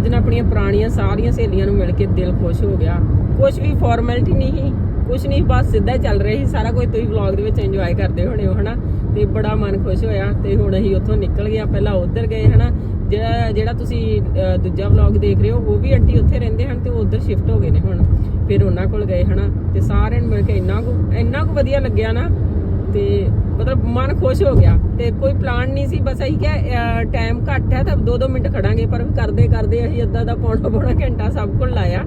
ਅੱਜ ਨਾ ਆਪਣੀਆਂ ਪੁਰਾਣੀਆਂ ਸਾਰੀਆਂ ਸਹੇਲੀਆਂ ਨੂੰ ਮਿਲ ਕੇ ਦਿਲ ਖੁਸ਼ ਹੋ ਗਿਆ। ਕੁਝ ਵੀ ਫਾਰਮੈਲਿਟੀ ਨਹੀਂ ਸੀ ਕੁਝ ਨਹੀਂ, ਬਸ ਸਿੱਧਾ ਹੀ ਚੱਲ ਰਿਹਾ ਸੀ। ਸਾਰਾ ਕੁਝ ਤੁਸੀਂ ਵਲੌਗ ਦੇ ਵਿੱਚ ਇੰਜੋਏ ਕਰਦੇ ਹੋਣੇ ਹੋ, ਹਨਾ? ਤੇ ਬੜਾ ਮਨ ਖੁਸ਼ ਹੋਇਆ ਤੇ ਹੁਣ ਅਸੀਂ ਉੱਥੋਂ ਨਿਕਲ ਗਏ ਆ ਪਹਿਲਾਂ ਉੱਧਰ ਗਏ, ਹਨਾ? ਜਿਹੜਾ ਜਿਹੜਾ ਤੁਸੀਂ ਦੂਜਾ ਵਲੌਗ ਦੇਖ ਰਹੇ ਹੋ, ਉਹ ਵੀ ਆਂਟੀ ਉੱਥੇ ਰਹਿੰਦੇ ਹਨ ਤੇ ਉਹ ਉੱਧਰ ਸ਼ਿਫਟ ਹੋ ਗਏ ਨੇ ਹੁਣ। ਫਿਰ ਉਹਨਾਂ ਕੋਲ ਗਏ, ਹਨਾ? ਤੇ ਸਾਰਿਆਂ ਨੂੰ ਮਿਲ ਕੇ ਇੰਨਾ ਕੁ ਇੰਨਾ ਕੁ ਵਧੀਆ ਲੱਗਿਆ ਨਾ। ਤੇ ਮਤਲਬ ਮਨ ਖੁਸ਼ ਹੋ ਗਿਆ ਤੇ ਕੋਈ ਪਲਾਨ ਨਹੀਂ ਸੀ, ਬਸ ਅਸੀਂ ਕਿਹਾ ਟਾਈਮ ਘੱਟ ਹੈ ਤਾਂ 2-2 ਮਿੰਟ ਖੜਾਂਗੇ, ਪਰ ਕਰਦੇ ਕਰਦੇ ਅਸੀਂ ਅੱਧਾ ਦਾ ਪੌਣਾ ਪੌਣਾ ਘੰਟਾ ਸਭ ਕੋਲ ਲਾਇਆ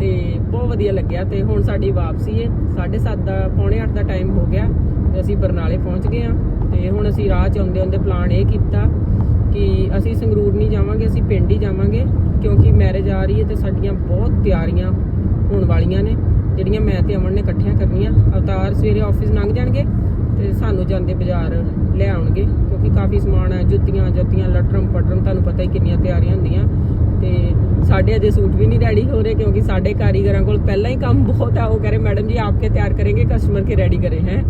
ਤੇ ਬਹੁਤ ਵਧੀਆ ਲੱਗਿਆ ਤੇ ਹੁਣ ਸਾਡੀ ਵਾਪਸੀ ਹੈ 7:30 ਦਾ, ਪੌਣੇ 8 ਦਾ ਟਾਈਮ ਹੋ ਗਿਆ ਤੇ ਅਸੀਂ ਬਰਨਾਲੇ ਪਹੁੰਚ ਗਏ ਆ ਤੇ ਹੁਣ ਅਸੀਂ ਰਾਹ ਚ ਆਉਂਦੇ ਆਉਂਦੇ ਪਲਾਨ ਇਹ ਕੀਤਾ ਕਿ ਅਸੀਂ ਸੰਗਰੂਰ ਨਹੀਂ ਜਾਵਾਂਗੇ, ਅਸੀਂ ਪਿੰਡ ਹੀ ਜਾਵਾਂਗੇ ਕਿਉਂਕਿ ਮੈਰਿਜ ਆ ਰਹੀ ਹੈ ਤੇ ਸਾਡੀਆਂ ਬਹੁਤ ਤਿਆਰੀਆਂ ਹੋਣ ਵਾਲੀਆਂ ਨੇ, ਜਿਹੜੀਆਂ ਮੈਂ ਤੇ ਅਮਨ ਨੇ ਇਕੱਠੀਆਂ ਕਰਨੀਆਂ। ਅਵਤਾਰ ਸਵੇਰੇ ਆਫਿਸ ਲੰਘ ਜਾਣਗੇ ਤੇ ਸਾਨੂੰ ਜਾਂਦੇ ਬਾਜ਼ਾਰ ਲੈ ਆਉਣਗੇ ਕਿਉਂਕਿ ਕਾਫੀ ਸਮਾਨ ਹੈ, ਜੁੱਤੀਆਂ ਜੁੱਤੀਆਂ, ਲਟਰਮ ਪਟਰਮ, ਤੁਹਾਨੂੰ ਪਤਾ ਹੀ ਕਿੰਨੀਆਂ ਤਿਆਰੀਆਂ ਹੁੰਦੀਆਂ। ਤੇ ਸਾਡੇ ਅਜੇ ਸੂਟ ਵੀ ਨਹੀਂ ਰੈਡੀ ਹੋ ਰਹੇ, ਕਿਉਂਕਿ ਸਾਡੇ ਕਾਰੀਗਰਾਂ ਕੋਲ ਪਹਿਲਾਂ ਹੀ ਕੰਮ ਬਹੁਤ ਆ, ਉਹ ਕਹ ਰਹੇ, ਮੈਡਮ ਜੀ ਆਪਕੇ ਤਿਆਰ ਕरेंगे ਕਸਟਮਰ ਕੇ ਰੈਡੀ ਕਰੇ, ਹੈ?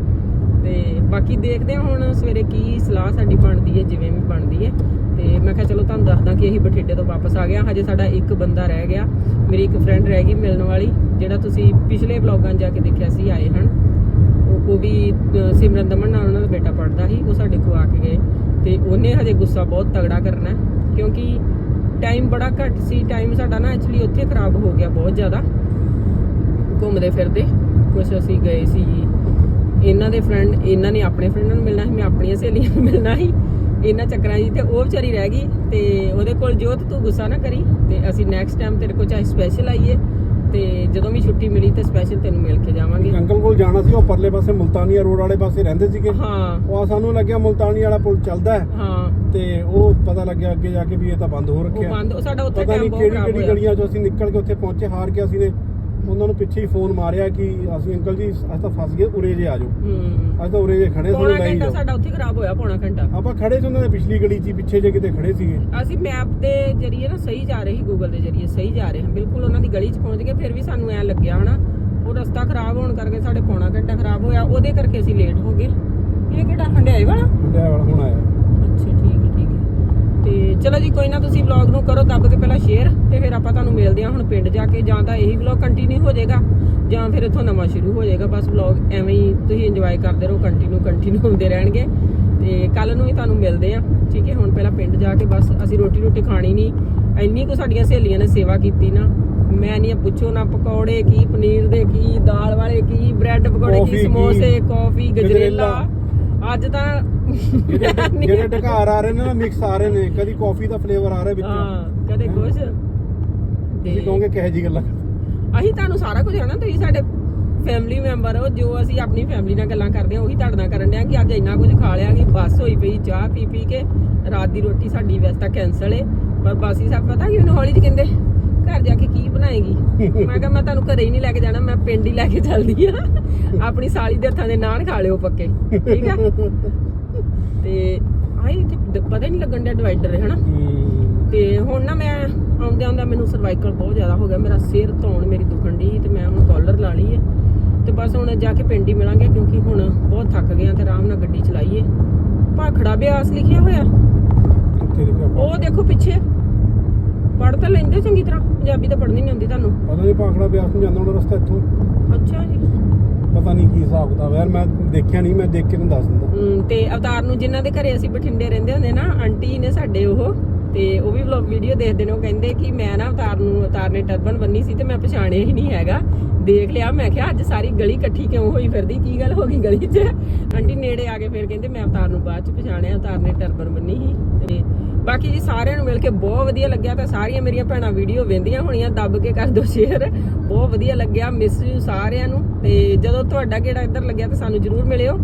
ਤੇ ਬਾਕੀ ਦੇਖਦੇ ਹਾਂ ਹੁਣ ਸਵੇਰੇ ਕੀ ਸਲਾਹ ਸਾਡੀ ਬਣਦੀ ਹੈ, ਜਿਵੇਂ ਵੀ ਬਣਦੀ ਹੈ। ਤੇ ਮੈਂ ਕਿਹਾ ਚਲੋ ਤੁਹਾਨੂੰ ਦੱਸਦਾ ਕਿ ਅਸੀਂ ਬਠਿੰਡੇ ਤੋਂ ਵਾਪਸ ਆ ਗਏ ਹਜੇ ਸਾਡਾ ਇੱਕ ਬੰਦਾ ਰਹਿ ਗਿਆ। ਮੇਰੀ ਇੱਕ ਫਰੈਂਡ ਰਹਿ ਗਈ ਮਿਲਣ ਵਾਲੀ, ਜਿਹੜਾ ਤੁਸੀਂ ਪਿਛਲੇ ਵਲੌਗਾਂ 'ਚ ਜਾ ਕੇ ਦੇਖਿਆ ਸੀ, ਆਏ ਹਨ। ਉਹ ਵੀ ਸਿਮਰਨ ਦਮਨ ਨਾਲ ਉਹਨਾਂ ਦਾ ਬੇਟਾ ਪੜਦਾ ਸੀ, ਉਹ ਸਾਡੇ ਕੋਲ ਆ ਕੇ ਗਏ। ਤੇ ਉਹਨੇ ਹਜੇ ਗੁੱਸਾ ਬਹੁਤ ਤਗੜਾ ਕਰਨਾ ਕਿਉਂਕਿ ਟਾਈਮ ਬੜਾ ਘੱਟ ਸੀ ਟਾਈਮ ਸਾਡਾ ਨਾ ਐਕਚੁਅਲੀ ਉੱਥੇ ਖਰਾਬ ਹੋ ਗਿਆ ਬਹੁਤ ਜ਼ਿਆਦਾ। ਘੁੰਮਦੇ ਫਿਰਦੇ ਕੁਝ ਅਸੀਂ ਗਏ ਸੀ। ਇਹਨਾਂ ਦੇ ਫਰੈਂਡ ਇਹਨਾਂ ਨੇ ਆਪਣੇ ਫਰੈਂਡਾਂ ਨੂੰ ਮਿਲਣਾ ਸੀ, ਮੈਂ ਆਪਣੀਆਂ ਸਹੇਲੀਆਂ ਨੂੰ ਮਿਲਣਾ ਸੀ। ਇਹਨਾਂ ਚੱਕਰਾਂ 'ਚ ਤੇ ਉਹ ਵਿਚਾਰੀ ਰਹਿ ਗਈ ਤੇ ਉਹਦੇ ਕੋਲ ਜੋਤ, ਤੂੰ ਗੁੱਸਾ ਨਾ ਕਰੀ ਤੇ ਅਸੀਂ ਨੈਕਸਟ ਟਾਈਮ ਤੇਰੇ ਕੋਲ ਚਾਹੇ ਸਪੈਸ਼ਲ ਆਈਏ। ਤੇ ਜਦੋਂ ਵੀ ਛੁੱਟੀ ਮਿਲੀ ਤੇ ਸਪੈਸ਼ਲ ਤੈਨੂੰ ਮਿਲ ਕੇ ਜਾਵਾਂਗੇ। ਅੰਕਲ ਕੋਲ ਜਾਣਾ ਸੀ ਉਹ ਪਰਲੇ ਪਾਸੇ ਮੁਲਤਾਨੀਆ ਰੋਡ ਵਾਲੇ ਪਾਸੇ ਰਹਿੰਦੇ ਸੀਗੇ। ਹਾਂ। ਉਹ ਸਾਨੂੰ ਲੱਗਿਆ ਮੁਲਤਾਨੀ ਵਾਲਾ ਪੁਲ ਚੱਲਦਾ ਹੈ। ਹਾਂ। ਤੇ ਉਹ ਪਤਾ ਲੱਗਿਆ ਅੱਗੇ ਜਾ ਕੇ ਵੀ ਇਹ ਤਾਂ ਬੰਦ ਹੋ ਉਹ ਰੱਖਿਆ ਬੰਦ ਉਹ ਸਾਡਾ ਉੱਥੇ ਪਤਾ ਨਹੀਂ ਬਹੁਤ ਕਿਹੜੀ ਖਰਾਬ ਕਿਹੜੀ ਹੋਇਆ। ਗਲੀਆਂ 'ਚੋਂ ਅਸੀਂ ਨਿਕਲ ਕੇ ਉੱਥੇ ਪਹੁੰਚੇ ਹਾਰ ਕੇ ਅਸੀਂ ਨੇ ਉਹਨਾਂ ਨੂੰ ਪਿੱਛੇ ਹੀ ਫੋਨ ਮਾਰਿਆ ਕਿ ਅਸੀਂ ਅੰਕਲ ਜੀ ਅਸੀਂ ਤਾਂ ਫਸ ਗਏ ਉਰੇ ਜੇ ਆ ਜਾਓ। ਹੂੰ। ਅਸੀਂ ਤਾਂ ਉਰੇ ਜੇ ਖੜੇ ਪੌਣਾ ਸਾਨੂੰ ਲੈ ਹੀ ਘੰਟਾ ਜਾਓ। ਸਾਡਾ ਉੱਥੇ ਖਰਾਬ ਹੋਇਆ ਪੌਣਾ ਘੰਟਾ। ਆਪਾਂ ਖੜੇ ਸੀ ਉਹਨਾਂ ਦੇ ਪਿਛਲੀ ਗਲੀ 'ਚ ਹੀ, ਪਿੱਛੇ ਜੇ ਕਿਤੇ ਖੜੇ ਸੀਗੇ। ਅਸੀਂ ਮੈਪ ਦੇ ਜਰੀਏ ਨਾ ਸਹੀ ਜਾ ਰਹੇ ਸੀ ਗੂਗਲ ਦੇ ਜਰੀਏ ਸਹੀ ਜਾ ਰਹੇ ਹਾਂ। ਬਿਲਕੁਲ ਉਹਨਾਂ ਦੀ ਗਲੀ 'ਚ ਪਹੁੰਚ ਗਏ ਫਿਰ ਵੀ ਸਾਨੂੰ ਐ ਲੱਗਿਆ ਹਨਾ ਉਹ ਰਸਤਾ ਖਰਾਬ ਹੋਣ ਕਰਕੇ ਸਾਡੇ ਪੌਣਾ ਘੰਟਾ ਖਰਾਬ ਹੋਇਆ ਉਹਦੇ ਕਰਕੇ ਅਸੀਂ ਲੇਟ ਹੋ ਗਏ। ਇਹ ਕਿਹੜਾ ਹੰਡਿਆਈ ਵਾਲਾ? ਹੰਡਿਆ ਵਾਲਾ ਹੁਣ ਆਇਆ। ਅੱਛਾ ਠੀਕ ਤੇ ਚਲੋ ਜੀ ਕੋਈ ਨਾ ਤੁਸੀਂ ਵਲੌਗ ਨੂੰ ਕਰੋ ਦੱਬ ਕੇ ਪਹਿਲਾਂ ਸ਼ੇਅਰ ਤੇ ਫਿਰ ਆਪਾਂ ਤੁਹਾਨੂੰ ਮਿਲਦੇ ਹਾਂ ਹੁਣ ਪਿੰਡ ਜਾ ਕੇ ਜਾਂ ਤਾਂ ਇਹੀ ਵਲੌਗ ਕੰਟੀਨਿਊ ਹੋ ਜਾਏਗਾ ਜਾਂ ਫਿਰ ਇੱਥੋਂ ਨਵਾਂ ਸ਼ੁਰੂ ਹੋ ਜਾਏਗਾ। ਬਸ ਵਲੌਗ ਐਵੇਂ ਹੀ ਤੁਸੀਂ ਇੰਜੋਏ ਕਰਦੇ ਰਹੋ ਕੰਟੀਨਿਊ ਕੰਟੀਨਿਊ ਹੁੰਦੇ ਰਹਿਣਗੇ। ਤੇ ਕੱਲ ਨੂੰ ਵੀ ਤੁਹਾਨੂੰ ਮਿਲਦੇ ਆ ਠੀਕ ਹੈ? ਹੁਣ ਪਹਿਲਾਂ ਪਿੰਡ ਜਾ ਕੇ ਬਸ ਅਸੀਂ ਰੋਟੀ ਰੋਟੀ ਖਾਣੀ ਨਹੀਂ। ਇੰਨੀ ਕੁ ਸਾਡੀਆਂ ਸਹੇਲੀਆਂ ਨੇ ਸੇਵਾ ਕੀਤੀ ਨਾ ਮੈਂ ਨਹੀਂ ਪੁੱਛੋ ਨਾ ਪਕੌੜੇ ਕੀ ਪਨੀਰ ਦੇ ਕੀ ਦਾਲ ਵਾਲੇ ਕੀ ਬ੍ਰੈਡ ਪਕੌੜੇ ਕੀ ਸਮੋਸੇ ਕੌਫੀ ਗਜਰੇਲਾ। ਅੱਜ ਤਾਂ ਜਿਹੜੇ ਜਿਹੜੇ ਢਕਾਰ ਆ ਰਹੇ ਨੇ ਨਾ ਮਿਕਸ ਆ ਰਹੇ ਨੇ ਕਦੀ ਕਾਫੀ ਦਾ ਫਲੇਵਰ ਆ ਰਿਹਾ ਵਿੱਚੋਂ। ਹਾਂ। ਕਦੇ ਕੁਛ ਤੁਸੀਂ ਕਹੋਗੇ ਕਿਹੋ ਜੀ ਗੱਲਾਂ ਅਸੀਂ ਤੁਹਾਨੂੰ ਸਾਰਾ ਕੁਝ ਹੈ ਨਾ ਤੁਸੀਂ ਸਾਡੇ ਫੈਮਿਲੀ ਮੈਂਬਰ ਹੋ ਜੋ ਅਸੀਂ ਆਪਣੀ ਫੈਮਿਲੀ ਨਾਲ ਗੱਲਾਂ ਕਰਦੇ ਹਾਂ ਉਹੀ ਤੁਹਾਡੇ ਨਾਲ ਕਰਨ ਡਿਆ ਕਿ ਅੱਜ ਇੰਨਾ ਕੁਝ ਖਾ ਲਿਆ ਕਿ ਬਸ ਹੋਈ ਪਈ ਚਾਹ ਪੀ ਪੀ ਕੇ ਰਾਤ ਦੀ ਰੋਟੀ ਸਾਡੀ ਵੈਸੇ ਤਾਂ ਕੈਨਸਲ ਏ ਪਰ ਬਾਸੀ ਸਾਹਿਬ ਪਤਾ ਕਿ ਉਹਨੂੰ ਹੌਲੀ ਜਿਹੀ ਕਹਿੰਦੇ ਘਰ ਜਾ ਕੇ ਕੀ ਬਣਾਏਗੀ? ਮੈਂ ਕਿਹਾ ਮੈਂ ਤੁਹਾਨੂੰ ਘਰੇ ਹੀ ਨਹੀਂ ਲੈ ਕੇ ਜਾਣਾ ਮੈਂ ਪਿੰਡ ਹੀ ਲੈ ਕੇ ਚੱਲਦੀ ਆ ਆਪਣੀ ਸਾਲੀ ਦੇ ਹੱਥਾਂ ਦੇ ਨਾਨ ਖਾ ਲਿਓ ਪੱਕੇ ਠੀਕ ਆ? ਤੇ ਆਈ ਡ- ਪਤਾ ਹੀ ਨਹੀਂ ਲੱਗਣ ਡਿਆ ਡਿਵਾਈਡਰ ਹੈ ਹਨਾ। ਤੇ ਹੁਣ ਨਾ ਮੈਂ ਆਉਂਦੇ ਆਉਂਦਾ ਮੈਨੂੰ ਸਰਵਾਈਕਲ ਬਹੁਤ ਜ਼ਿਆਦਾ ਹੋ ਗਿਆ ਮੇਰਾ ਸਿਰ ਧੌਣ ਮੇਰੀ ਦੁਖਣ ਦੀ ਤੇ ਮੈਂ ਹੁਣ ਕਾਲਰ ਲਾ ਲਈ ਹੈ। ਤੇ ਬਸ ਹੁਣ ਜਾ ਕੇ ਪਿੰਡ ਹੀ ਮਿਲਾਂਗੇ ਕਿਉਂਕਿ ਹੁਣ ਬਹੁਤ ਥੱਕ ਗਏ ਆ ਤੇ ਆਰਾਮ ਨਾਲ ਗੱਡੀ ਚਲਾਈਏ। ਭਾਖੜਾ ਬਿਆਸ ਲਿਖਿਆ ਹੋਇਆ? ਉਹ ਦੇਖੋ ਪਿੱਛੇ। ਪੜ੍ਹ ਤਾਂ ਲੈਂਦੇ ਚੰਗੀ ਤਰ੍ਹਾਂ ਪੰਜਾਬੀ ਤਾਂ ਪੜ੍ਹਨੀ ਨਹੀਂ ਆਉਂਦੀ ਤੁਹਾਨੂੰ। ਪਤਾ ਨਹੀਂ ਭਾਖੜਾ ਬਿਆਸ ਨੂੰ ਜਾਂਦਾ ਹੋਣਾ ਰਸਤਾ ਇੱਥੋਂ। ਅੱਛਾ ਜੀ। ਪਤਾ ਨਹੀਂ ਕੀ ਹਿਸਾਬ ਕਿਤਾਬ ਯਾਰ ਮੈਂ ਦੇਖਿਆ ਨਹੀਂ ਮੈਂ ਦੇਖ ਕੇ ਤੁਹਾਨੂੰ ਦੱਸ ਦਿੰਦਾ। ਹਮ, ਤੇ ਅਵਤਾਰ ਨੂੰ ਜਿਨ੍ਹਾਂ ਦੇ ਘਰੇ ਅਸੀਂ ਬਠਿੰਡੇ ਰਹਿੰਦੇ ਹੁੰਦੇ ਨਾ ਆਂਟੀ ਨੇ ਸਾਡੇ ਉਹ ਤੇ ਉਹ ਵੀ ਵਲੌਗ ਵੀਡੀਓ ਦੇਖਦੇ ਨੇ ਉਹ ਕਹਿੰਦੇ ਕਿ ਮੈਂ ਨਾ ਅਵਤਾਰ ਨੂੰ ਅਵਤਾਰ ਨੇ ਟਰਬਨ ਬੰਨੀ ਸੀ ਤੇ ਮੈਂ ਪਛਾਣਿਆ ਹੀ ਨਹੀਂ ਹੈਗਾ। ਦੇਖ ਲਿਆ ਮੈਂ ਕਿਹਾ ਅੱਜ ਸਾਰੀ ਗਲੀ ਇਕੱਠੀ ਕਿਉਂ ਹੋਈ ਫਿਰਦੀ ਕੀ ਗੱਲ ਹੋ ਗਈ ਗਲੀ 'ਚ? ਆਂਟੀ ਨੇੜੇ ਆ ਕੇ ਫਿਰ ਕਹਿੰਦੇ ਮੈਂ ਅਵਤਾਰ ਨੂੰ ਬਾਅਦ 'ਚ ਪਛਾਣਿਆ ਅਵਤਾਰ ਨੇ ਟਰਬਨ ਬੰਨੀ ਸੀ ਤੇ ਬਾਕੀ ਜੀ ਸਾਰਿਆਂ ਨੂੰ ਮਿਲ ਕੇ ਬਹੁਤ ਵਧੀਆ ਲੱਗਿਆ ਤੇ ਸਾਰੀਆਂ ਮੇਰੀਆਂ ਭੈਣਾਂ ਵੀਡੀਓ ਵੇਂਦੀਆਂ ਹੋਣੀਆਂ ਦੱਬ ਕੇ ਕਰ ਦਿਓ ਸ਼ੇਅਰ ਬਹੁਤ ਵਧੀਆ ਲੱਗਿਆ ਮਿਸ ਯੂ ਸਾਰਿਆਂ ਨੂੰ। ਤੇ ਜਦੋਂ ਤੁਹਾਡਾ ਕਿਹੜਾ ਇੱਧਰ ਲੱਗਿਆ ਤਾਂ ਸਾਨੂੰ ਜਰੂਰ ਮਿਲਿਓ।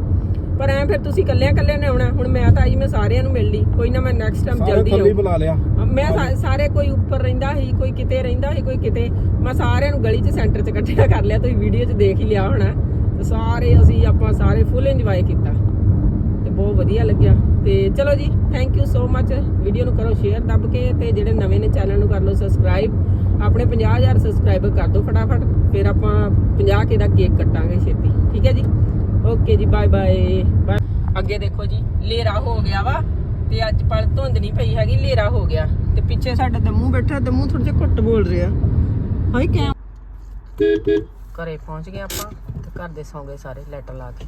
ਪਰ ਐ ਫਿਰ ਤੁਸੀਂ ਕੱਲਿਆਂ ਕੱਲਿਆਂ ਨੇ ਆਉਣਾ ਹੁਣ ਮੈਂ ਤਾਂ ਆਈ ਮੈਂ ਸਾਰਿਆਂ ਨੂੰ ਮਿਲ ਲਈ ਕੋਈ ਨਾ ਮੈਂ ਨੈਕਸਟ ਟਾਈਮ ਜਲਦੀ ਆਉਂ ਬੁਲਾ ਲਿਆ। ਮੈਂ ਸਾਰੇ ਕੋਈ ਉੱਪਰ ਰਹਿੰਦਾ ਸੀ ਕੋਈ ਕਿਤੇ ਰਹਿੰਦਾ ਸੀ ਕੋਈ ਕਿਤੇ। ਮੈਂ ਸਾਰਿਆਂ ਨੂੰ ਗਲੀ 'ਚ ਸੈਂਟਰ 'ਚ ਇਕੱਠਿਆ ਕਰ ਲਿਆ ਤੁਸੀਂ ਵੀਡੀਓ 'ਚ ਦੇਖ ਹੀ ਲਿਆ ਹੋਣਾ। ਤੇ ਸਾਰੇ ਅਸੀਂ ਆਪਾਂ ਸਾਰੇ ਫੁੱਲ ਇੰਜੋਏ ਕੀਤਾ। ਤੇ ਬਹੁਤ ਵਧੀਆ ਲੱਗਿਆ। ਤੇ ਚਲੋ ਜੀ thank you so much video ਨੂੰ ਕਰੋ ਸ਼ੇਅਰ ਦੱਬ ਕੇ ਤੇ ਜਿਹੜੇ ਨਵੇਂ ਨੇ ਚੈਨਲ ਨੂੰ ਕਰ ਲਓ ਸਬਸਕ੍ਰਾਈਬ ਆਪਣੇ 50000 ਸਬਸਕ੍ਰਾਈਬਰ ਕਰ ਦਿਓ ਫਟਾਫਟ ਫਿਰ ਆਪਾਂ 50 ਕੇ ਦਾ ਕੇਕ ਕੱਟਾਂਗੇ ਛੇਤੀ। ਠੀਕ ਹੈ ਜੀ? ਓਕੇ ਜੀ ਬਾਏ ਬਾਏ ਅੱਗੇ ਦੇਖੋ ਜੀ ਹਨੇਰਾ ਹੋ ਗਿਆ ਵਾ ਤੇ ਅੱਜ ਪਲ ਧੁੰਦ ਨਹੀਂ ਪਈ ਹੈਗੀ ਹਨੇਰਾ ਹੋ ਗਿਆ। ਤੇ ਪਿੱਛੇ ਸਾਡਾ ਦਮੂ ਬੈਠਾ ਦਮੂ ਥੋੜਾ ਜਿਹਾ ਘੁੱਟ ਬੋਲ ਰਿਹਾ। ਹਾਈ ਕੈਮ ਘਰੇ ਪਹੁੰਚ ਗਏ ਆਪਾਂ ਤੇ ਘਰ ਦੇ ਸੌਂ ਗਏ ਸਾਰੇ ਲੈਟਰ ਲਾ ਕੇ।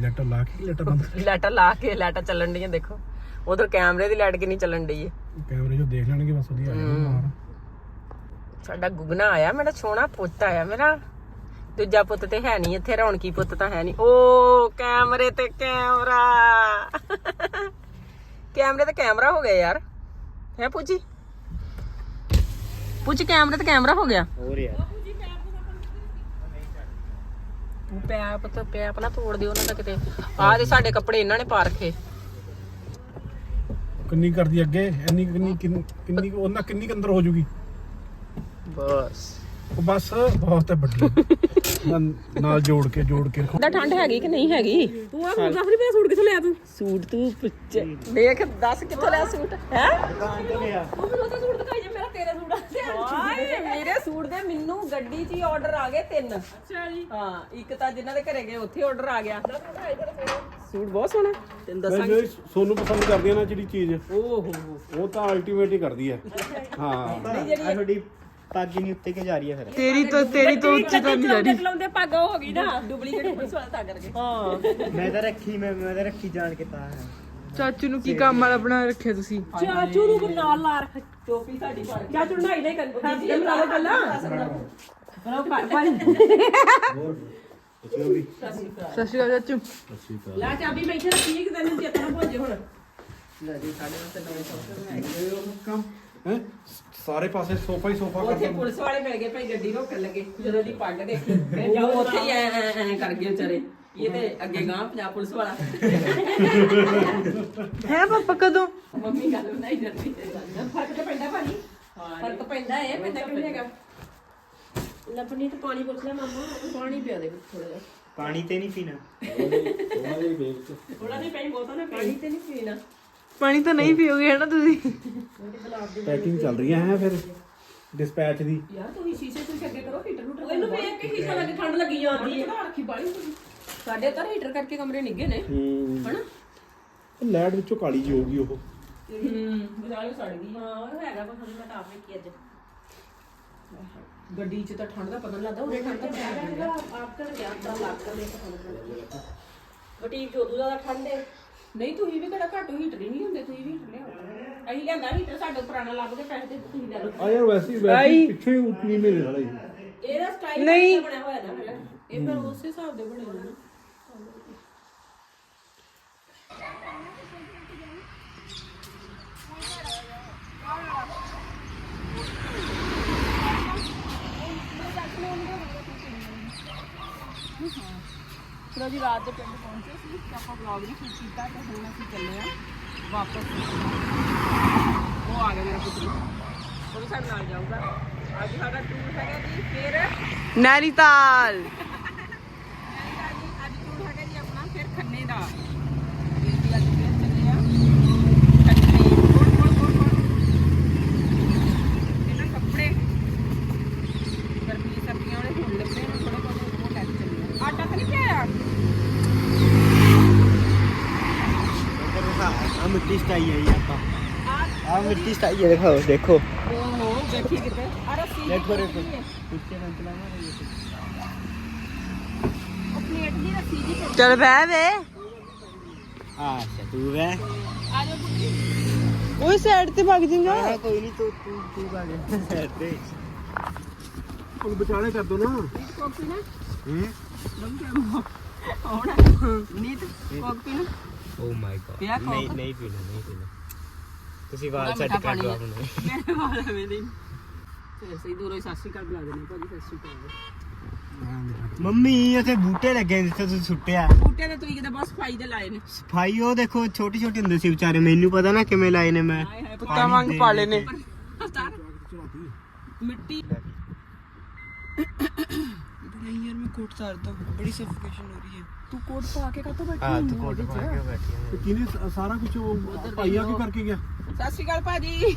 ਲੈਟਰ ਲਾ ਕੇ ਲੈਟਰ ਬੰਦ ਲੈਟਰ ਲਾ ਕੇ ਲੈਟਰ ਚੱਲਣ ਡੀਆਂ ਦੇਖੋ। ਉਧਰ ਕੈਮਰੇ ਦੀ ਲਾਈਟ ਕਿੰਨੀ ਚੱਲਣ ਡਈ ਹੈ ਕੈਮਰੇ 'ਚੋਂ ਦੇਖ ਲੈਣਗੇ ਬਸ ਵਧੀਆ ਆ ਜਾਣਾ ਸਾਡਾ ਗੁਗਨਾ ਆਇਆ ਮੇਰਾ ਸੋਹਣਾ ਪੁੱਤ ਆਇਆ ਮੇਰਾ। ਦੂਜਾ ਪੁੱਤ ਤੇ ਹੈ ਨਹੀਂ ਇੱਥੇ ਰੌਣਕੀ ਪੁੱਤ ਤਾਂ ਹੈ ਨਹੀਂ ਓ ਕੈਮਰੇ ਤੇ ਕੈਮਰਾ। ਕੈਮਰੇ ਤੇ ਕੈਮਰਾ ਹੋ ਗਿਆ ਯਾਰ। ਹੈ ਪੁੱਜੀ? ਪੁੱਜ ਕੈਮਰੇ ਤੇ ਕੈਮਰਾ ਹੋ ਗਿਆ? ਹੋਰ ਯਾਰ। ਤੂੰ ਪੈਪ ਤੇ ਪੈਪ ਨਾ ਤੋੜ ਦਿਓ ਉਹਨਾਂ ਦਾ ਕਿਤੇ। ਆਹ ਦੇ ਸਾਡੇ ਕੱਪੜੇ ਇਹਨਾਂ ਨੇ ਪਾ ਰੱਖੇ। ਕਿੰਨੀ ਕਰਦੀ ਅੱਗੇ? ਇੰਨੀ ਕਿੰਨੀ ਕਿੰਨੀ ਕਿੰਨੀ ਕੁ- ਉਹਨਾਂ ਕਿੰਨੀ ਕੁ ਅੰਦਰ ਹੋ ਜੂਗੀ? ਬਸ। ਉਹ ਬਸ ਬਹੁਤ ਹੈ ਵੱਡੀ ਨਾਲ- ਨਾਲ ਜੋੜ ਕੇ ਜੋੜ ਕੇ ਦਾ ਠੰਡ ਹੈਗੀ ਕਿ ਨਹੀਂ ਹੈਗੀ? ਤੂੰ ਆ ਸੂਟ ਆਪਣੀ ਮੇਰਾ ਸੂਟ ਕਿੱਥੋਂ ਲਿਆ ਤੂੰ? ਸੂਟ ਤੂੰ ਪੁੱਛ। ਦੇਖ ਦੱਸ ਕਿੱਥੋਂ ਲਿਆ ਸੂਟ? ਹੈ? ਦੁਕਾਨ ਤੋਂ ਲਿਆ ਉਹ ਮੈਨੂੰ ਉਹਦਾ ਸੂਟ ਦਿਖਾਈ ਜੇ ਤੇਰਾ ਸੂਟ ਆ ਹਾਏ ਮੇਰੇ ਸੂਟ ਦੇ ਮੈਨੂੰ ਗੱਡੀ 'ਚ ਹੀ ਆਰਡਰ ਆ ਗਏ ਤਿੰਨ। ਅੱਛਾ ਜੀ। ਹਾਂ ਇੱਕ ਤਾਂ ਜਿਨ੍ਹਾਂ ਦੇ ਘਰੇ ਗਏ ਉੱਥੇ ਆਰਡਰ ਆ ਗਿਆ। ਸੂਟ। ਬਹੁਤ ਸੋਹਣਾ। ਤੈਨੂੰ ਮੈਂ ਦੱਸਾਂਗੀ। ਸੋਨੂੰ ਪਸੰਦ ਕਰਦੀ ਆ ਨਾ ਜਿਹੜੀ ਚੀਜ਼। ਓਹ। ਹੋ ਹੋ ਉਹ ਤਾਂ ਅਲਟੀਮੇਟ ਹੀ ਕਰਦੀ ਹੈ। ਹਾਂ ਆ ਤੁਹਾਡੀ ਪੱਗ ਹੀ ਨਹੀਂ ਉੱਤੇ ਕਿ ਜਾ ਰਹੀ ਹੈ ਫਿਰ? ਤੇਰੀ ਤੋਂ ਤੇਰੀ ਤੋਂ ਉੱਚੀ ਤਾਂ ਨਹੀਂ ਜਾ ਰਹੀ। ਲਾਉਂਦੇ ਪੱਗ ਉਹ ਹੋ ਗਈ ਨਾ। ਡੁਪਲੀਕੇਟ ਪੁਲਿਸ ਵਾਲਾ ਤਾਂ ਕਰਕੇ। ਹਾਂ। ਮੈਂ ਤਾਂ ਰੱਖੀ ਮੈਂ ਮੈਂ ਤਾਂ ਰੱਖੀ ਜਾਣ ਕੇ ਤਾਂ। ਹੈ ਚਾਚੂ ਨੂੰ ਕੀ ਕੰਮ ਵਾਲਾ ਬਣਾ ਰੱਖਿਆ ਤੁਸੀਂ? ਚਾਚੂ ਨੂੰ ਨਾਲ ਲਾ ਰੱਖ ਟੋਪੀ ਸਾਡੀ ਪਾ ਕੇ ਚਾਚੂ ਨਹਾਈ ਨਹੀਂ ਕਰ ਹਾਂਜੀ ਇਹ ਲਾ ਲਓ ਪਹਿਲਾਂ। ਬਰੋ ਪਾ ਪਾ ਸਤਿ ਸ਼੍ਰੀ ਅਕਾਲ। ਚਾਚੂ। ਲਾ ਚਾਬੀ ਮੈਂ ਇੱਥੇ ਰੱਖੀ ਕਿ ਤੈਨੂੰ ਚੇਤਨਾ ਭੁੱਜ ਹੁਣ। ਕੰਮ ਹੈ? ਸਾਰੇ ਪਾਸੇ ਸੋਫਾ ਹੀ ਸੋਫਾ ਕਰ ਉੱਥੇ ਪੁਲਿਸ ਵਾਲੇ ਮਿਲ ਗਏ ਭਾਈ ਗੱਡੀ ਰੋਕਣ ਲੱਗੇ। ਜਦੋਂ ਦੀ ਪੱਗ ਦੇਖੀ ਜਾਓ ਉੱਥੇ ਹੀ ਐ ਐ ਐ ਕਰ ਗਏ ਵਿਚਾਰੇ। ਇਹ ਤੇ ਅੱਗੇ ਗਾਂ ਪੰਜਾਬ ਪੁਲਿਸ ਵਾਲਾ। ਹੈ ਪਾਪਾ ਕਦੋਂ? ਮੰਮੀ ਗੱਲ ਬਣਾਈ ਜਾਂਦੀ ਹੈ। ਫ਼ਰਕ ਤਾਂ ਪੈਂਦਾ ਭਾਜੀ। ਫ਼ਰਕ ਪੈਂਦਾ ਹੈ ਪੈਂਦਾ ਕਿਉਂ ਨਹੀਂ ਹੈਗਾ? ਲੱਭਣੀ ਤੇ ਪਾਣੀ ਪੁੱਛ ਲੈ ਮਾਮਾ ਪਾਣੀ ਪਿਆ ਦੇ ਥੋੜਾ ਜਿਹਾ। ਪਾਣੀ ਤੇ ਨਹੀਂ ਪੀਣਾ। ਥੋੜਾ ਨਹੀਂ ਪਾਣੀ ਬੋਤਲ ਨਾ ਪਾਣੀ ਤੇ ਨਹੀਂ ਪੀਣਾ। ਪਾਣੀ ਤਾਂ ਨਹੀਂ ਪੀਓਗੇ ਹੈ ਨਾ ਤੁਸੀਂ ਪੈਕਿੰਗ ਚੱਲ ਰਹੀ ਹੈ ਫਿਰ। ਡਿਸਪੈਚ ਦੀ। ਯਾਰ ਤੁਸੀਂ ਸ਼ੀਸ਼ੇ ਤੋਂ ਅੱਗੇ ਕਰੋ ਹੀਟਰ ਹੂਟਰ ਇਹਨੂੰ ਵੇਖ ਕੇ ਸ਼ੀਸ਼ਾ ਲੱਗ ਠੰਡ ਲੱਗੀ ਜਾਂਦੀ ਹੈ। ਰੱਖੀ ਬਾਲੀ ਸਾਡੇ ਤਾਂ ਹੀਟਰ ਕਰਕੇ ਕਮਰੇ ਨਿੱਗੇ ਨੇ ਹੂੰ। ਹਨਾ? ਲੈਟ ਵਿੱਚੋਂ ਕਾਲੀ ਜੀ ਹੋਊਗੀ ਉਹ। ਹੂੰ ਬਜ਼ਾਰੋਂ ਸੜ ਗਈ। ਹਾਂ ਉਹ ਹੈਗਾ ਪਰ ਸਾਨੂੰ ਮੈਂ ਤਾਂ ਆਪ ਵੇਖੀ ਅੱਜ। ਗੱਡੀ 'ਚ ਤਾਂ ਠੰਡ ਦਾ ਪਤਾ ਨਹੀਂ ਲੱਗਦਾ ਉਹਦੇ ਠੰਡ ਦਾ ਪਤਾ ਲੱਗਦਾ। ਆਪ ਕਰ ਗਿਆ ਤਾਂ ਲੱਗ ਕਰ ਦੇਖ ਪਤਾ ਬਟੀਕ ਚ ਉਦੋਂ ਜ਼ਿਆਦਾ ਠੰਡ ਹੈ ਨਹੀਂ ਤੁਸੀਂ ਵੀ ਕਿਹੜਾ ਘੱਟ ਹੀਟਰ ਹੀ ਨਹੀਂ ਹੁੰਦੇ ਤੁਸੀਂ ਵੀ ਹੀਟਰ ਲਿਆਓ। ਅਸੀਂ ਲਿਆਂਦਾ ਹੀਟਰ ਸਾਡੇ ਪੁਰਾਣਾ ਲੱਗਦੇ ਪੈਸੇ ਤੇ ਤੁਸੀਂ ਲੈ ਲਓ। ਆ ਯਾਰ ਵੈਸੇ ਹੀ ਵੈਸੇ ਹੀ ਪਿੱਛੇ ਉਤਨੀ ਮੇਰੇ ਨਾਲ ਹੀ ਇਹਦਾ ਸਟਾਈਲ ਨਹੀਂ। ਬਣਿਆ ਹੋਇਆ ਨਾ ਮੇਰਾ ਇਹ ਫਿਰ ਉਸੇ ਹਿਸਾਬ ਦੇ ਬਣੇ ਹੋਏ ਨੇ। ਚਲੋ ਜੀ ਰਾਤ ਦੇ ਪਿੰਡ ਪਹੁੰਚੇ ਸੀ ਤੇ ਆਪਾਂ ਵਲੌਗ ਵੀ ਸ਼ੂਟ ਕੀਤਾ ਤੇ ਹੁਣ ਅਸੀਂ ਚੱਲੇ ਆ ਵਾਪਸ ਉਹ ਆ ਗਿਆ ਮੇਰਾ ਪੁੱਤਰ ਉਹ ਵੀ ਸਾਡੇ ਨਾਲ ਜਾਊਗਾ ਅੱਜ ਸਾਡਾ ਟੂਰ ਹੈਗਾ ਜੀ ਫਿਰ ਨੈਨੀਤਾਲ ਅੱਜ ਟੂਰ ਹੈਗਾ ਜੀ ਆਪਣਾ ਫਿਰ ਖੰਨੇ ਦਾ ਵੀਰ ਜੀ ਅੱਜ ਫਿਰ ਚੱਲੇ ਆ ਖੰਨੇ ਕੋਲ ਕੋਲ ਕੋਲ ਕੋਲ ਇਹਨਾਂ ਕੱਪੜੇ ਗਰਮੀ ਸਰਦੀਆਂ ਵਾਲੇ ਹੁਣ ਲੱਭੇ ਨੇ ਥੋੜੇ ਬਹੁਤ ਉਹ ਲੈ ਕੇ ਚੱਲੇ ਆ ਆਟਾ ਤਾਂ ਨਹੀਂ ਪਿਆਇਆ ਆ ਮਿੱਟੀ ਸਟਾਈ ਹੈ ਜੀ ਆਪਾਂ ਆ ਮਿੱਟੀ ਸਟਾਈ ਹੈ ਦਿਖਾਓ ਦੇਖੋ ਓਹੋ ਦੇਖੀ ਕਿਤੇ ਆ ਰੱਸੀ ਦੇਖੋ ਦੇਖੋ ਪਿੱਛੇ ਬੰਦ ਲਾਵਾ ਉਹ ਪਲੇਟ ਦੀ ਰੱਸੀ ਜੀ ਤੇ ਚਲ ਬਹਿ ਵੇ। ਆ ਅੱਛਾ ਤੂੰ ਵੇ ਜਾਓ ਪੁੱਤਰੀ ਉਹ ਸਾਈਡ ਤੇ ਭੱਗ ਜਿੰਗਾ ਆ ਕੋਈ ਨਹੀਂ ਤੂੰ ਤੂੰ ਤੂੰ ਗਾ ਦੇ ਤੇ। ਹੁਣ ਵਿਚਾਲੇ ਕਰ ਦੋ ਨਾ। ਕਾਪੀ ਨਾ ਹੂੰ। ਆਉਣਾ ਨੀਤ ਕਾਪੀ ਨਾ ਓ ਮਾਈ ਗॉड ਪਿਆ ਨਹੀਂ? ਨਹੀਂ ਪੀਣਾ ਨਹੀਂ ਪੀਣਾ। ਤੁਸੀਂ ਵਾਲ ਉਹਦਾ ਸੈੱਟ ਮਿੱਠਾ ਕਰ ਦਿਓ ਪਾਣੀ ਆਪਣੇ। ਮੇਰੇ ਵਾਲ ਐਵੇਂ ਦੇ ਫਿਰ ਸਹੀ ਦੂਰੋਂ ਹੀ ਸਤਿ ਸ਼੍ਰੀ ਅਕਾਲ ਬੁਲਾ ਦੇਣੀ ਭਾਜੀ ਸਤਿ ਸ਼੍ਰੀ ਅਕਾਲ। ਮੰਮੀ ਇੱਥੇ ਬੂਟੇ ਲੱਗੇ ਨੇ ਜਿੱਥੇ ਤੁਸੀਂ ਸੁੱਟਿਆ। ਬੂਟੇ ਤੇ ਤੁਸੀਂ ਕਿਤੇ ਬਸ ਸਫ਼ਾਈ ਦੇ ਲਾਏ ਨੇ। ਸਫ਼ਾਈ ਉਹ ਦੇਖੋ ਛੋਟੀ ਛੋਟੀ ਹੁੰਦੇ ਸੀ ਵਿਚਾਰੇ ਮੈਨੂੰ ਪਤਾ ਨਾ ਕਿਵੇਂ ਲਾਏ ਨੇ ਮੈਂ। ਹਾਏ ਹਾਏ ਕੁੱਤਾ ਵਾਂਗ ਪਾਲੇ ਨੇ। ਉਤਾਰ ਮਿੱਟੀ ਕੋਟ ਤਾਰਦਾ ਬੜੀ ਸਫੋਕੇਸ਼ਨ ਹੋ ਰਹੀ ਹੈ। ਤੂੰ ਕੋਟ ਪਾ ਕੇ ਕਾਤੋਂ ਬੈਠੀ ਹਾਂ ਤੂੰ ਕੋਟ ਪਾ ਕੇ ਬੈਠੀ ਹੈ। ਤੇ ਸ- ਸਾਰਾ ਕੁਝ ਉਹ ਭਾਈਆ ਕੀ ਕਰਕੇ ਗਿਆ? ਸਤਿ ਸ਼੍ਰੀ ਅਕਾਲ ਭਾਜੀ।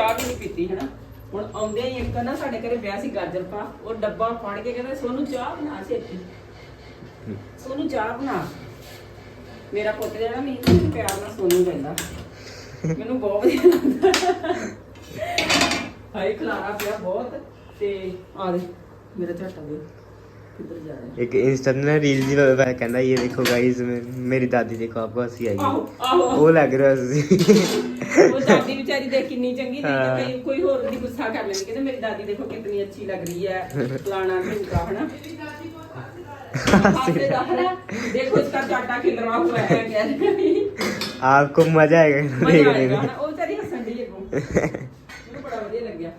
ਚਾਹ ਵੀ ਨਹੀਂ ਪੀਤੀ, ਹਨਾ? ਹੁਣ ਆਉਂਦੇ ਹੀ ਇੱਕ ਨਾ ਸਾਡੇ ਘਰੇ ਵਿਆਹ ਸੀ ਗਾਜਰ ਪਾ, ਉਹ ਡੱਬਾ ਫੜ ਕੇ ਕਹਿੰਦਾ, ਸੋਨੂੰ ਚਾਹ ਬਣਾ ਛੇਤੀ ਸੋਨੂੰ ਚਾਹ ਬਣਾ। ਮੇਰਾ ਪੁੱਤ ਜਿਹੜਾ ਮੈਨੂੰ ਪਿਆਰ ਨਾਲ ਸੋਨੂੰ ਕਹਿੰਦਾ। ਮੈਨੂੰ ਬਹੁਤ ਵਧੀਆ ਲੱਗਦਾ। ਹਾਈ ਖਲਾਰਾ ਪਿਆ ਬਹੁਤ ਤੇ ਆ ਦੇ, ਮੇਰਾ ਝਾਟਾ ਦੇ। ਇੱਕ ਇੰਸਟਾ ਤੇ ਨਾ ਰੀਲ ਦੀ ਵਾਰ ਕਹਿੰਦਾ ਇਹ ਦੇਖੋ ਗਾਇਸ ਮੇਰੀ ਦਾਦੀ ਦੇ ਕਾਪ ਹਸੀ ਆਈ ਉਹ ਲੱਗ ਰਿਹਾ ਸੀ। ਉਹ ਦਾਦੀ ਵਿਚਾਰੀ ਦੇ ਕਿੰਨੀ ਚੰਗੀ ਨਹੀਂ ਤੇ ਕੋਈ ਹੋਰ ਦੀ ਗੁੱਸਾ ਕਰ ਲੈਂਦੀ ਕਹਿੰਦੇ ਮੇਰੀ ਦਾਦੀ ਦੇਖੋ ਕਿੰਨੀ ਅੱਛੀ ਲੱਗ ਰਹੀ ਹੈ ਫਲਾਣਾ ਢਿੰਕਾ ਹਨਾ? ਆਪੇ ਦਾ ਹਨਾ? ਦੇਖੋ ਇਸਕਾ ਹੈ ਕਹਿੰਦੇ ਆਪਕੋ ਮਜ਼ਾ ਆਏਗਾ ਦੇਖਣੇ ਉਹ ਵਿਚਾਰੀ ਹੱਸਣ ਦੀ ਅੱਗੋਂ। ਬੜਾ ਵਧੀਆ ਲੱਗਿਆ।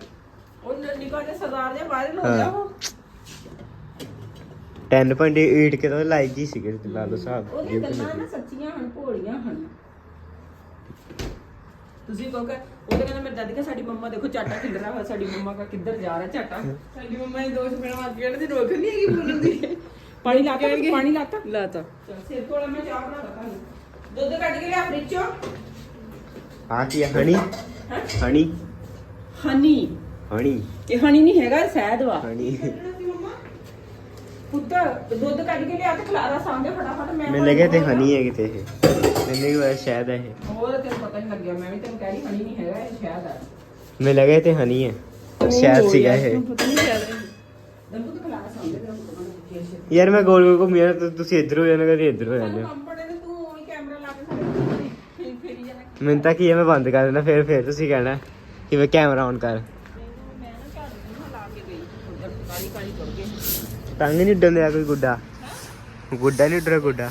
ਉਹ ਨਿਕਾ ਦੇ ਸਰਦਾਰ ਦੇ ਵਾਇਰਲ ਹੋ ਗਿਆ ਉਹ। 10.8 ਕੇ ਤਾਂ ਲਾਈਕ ਸੀਗੇ ਲਾ ਲਓ ਸਾਹਿਬ ਉਹਦੀਆਂ ਗੱਲਾਂ ਨਾ ਸੱਚੀਆਂ ਹਨ ਭੋਲੀਆਂ ਹਨ। ਤੁਸੀਂ ਕਹੋਗੇ ਉਹ ਤਾਂ ਕਹਿੰਦਾ ਮੇਰੀ ਦਾਦੀ ਕਾ ਸਾਡੀ ਮੰਮਾ ਦੇਖੋ ਚਾਟਾ ਖਿਲ ਰਹਾ ਹੈ ਸਾਡੀ ਮੰਮਾ ਕਾ ਕਿੱਧਰ ਜਾ ਰਿਹਾ ਚਾਟਾ। ਸਾਡੀ ਮੰਮਾ ਨੇ ਦੋਸ਼ ਮੇਰਾ ਮਾਰ ਕੇ ਦੀ ਰੋਕ ਨਹੀਂ ਹੈਗੀ ਬੋਲਣ ਦੀ। ਪਾਣੀ ਲਾਤਾ ਪਾਣੀ ਲਾਤਾ? ਲਾਤਾ। ਸਿਰ ਕੋਲ ਮੈਂ ਚਾਹ ਬਣਾ ਦਾਂ ਦੁੱਧ ਕੱਢ ਕੇ ਲਿਆ ਫ੍ਰਿਜ ਚੋਂ। ਆ ਕੀ ਹਣੀ? ਹਣੀ ਹਨੀ ਹਣੀ ਇਹ ਹਨੀ ਨਹੀਂ ਹੈਗਾ ਸ਼ਹਿਦ ਵਾ। ਹਣੀ ਪੁੱਤ ਦੁੱਧ ਕੱਢ ਕੇ ਲਿਆ ਤੇ ਖਲਾਰਾ ਸਾਂਗੇ ਫਟਾਫਟ ਮੈਂ ਮੈਨੂੰ ਲੱਗਿਆ ਤੇ ਹਣੀ ਹੈ। ਕਿਤੇ ਇਹ। ਮੈਨੂੰ ਵੀ ਸ਼ਾਇਦ ਹੈ ਇਹ। ਹੋਰ ਤੈਨੂੰ ਪਤਾ ਨਹੀਂ ਲੱਗਿਆ ਮੈਂ ਵੀ ਤੈਨੂੰ ਕਹਿ ਰਹੀ ਹਨੀ ਨਹੀਂ ਹੈਗਾ ਇਹ ਸ਼ਹਿਦ ਆ। ਮੈਨੂੰ ਲੱਗਿਆ ਤੇ ਹਣੀ ਹੈ। ਸ਼ਾਇਦ ਸੀਗਾ ਇਹ। ਪਤਾ ਨਹੀਂ ਸ਼ਹਿਦ ਦੰਬੂ ਤੇ ਖਲਾਰਾ ਸਾਂਗੇ ਤੈਨੂੰ ਪਤਾ ਨਹੀਂ ਕੀ ਯਾਰ ਮੈਂ ਗੋਲ ਗੋਲ ਘੁੰਮਿਆ ਤਾਂ ਤੁਸੀਂ ਇੱਧਰ ਹੋ ਜਾਣਾ ਕਦੇ ਇੱਧਰ ਹੋ ਜਾਂਦੇ ਹੋ। ਕੰਮ ਪੜੇ ਤੇ ਤੂੰ ਉਹੀ ਕੈਮਰਾ ਲਾ ਕੇ ਸਾਡੇ ਫੇਰ ਫੇਰੀ ਜਾਣਾ ਮੈਨੂੰ ਤਾਂ ਕੀ ਹੈ ਮੈਂ ਬੰਦ ਕਰ ਦੇਣਾ ਫਿਰ ਫਿਰ ਤੁਸੀਂ ਕਹਿਣਾ ਕਿ ਮੈਂ ਕੈਮਰਾ ਔਨ ਕਰ ਮੈਂ ਨਾ ਝਾੜੂ ਨੂੰ ਲਾ ਕੇ ਗਈ ਉਧਰ ਕਾਲੀ ਕਾਲੀ ਤੁਰ ਗਏ ਤੰਗ ਨਹੀਂ ਦਿਆ ਕੋਈ ਗੁੱਡਾ? ਗੁੱਡਾ ਨਹੀਂ ਉੱਡਦਾ ਗੁੱਡਾ?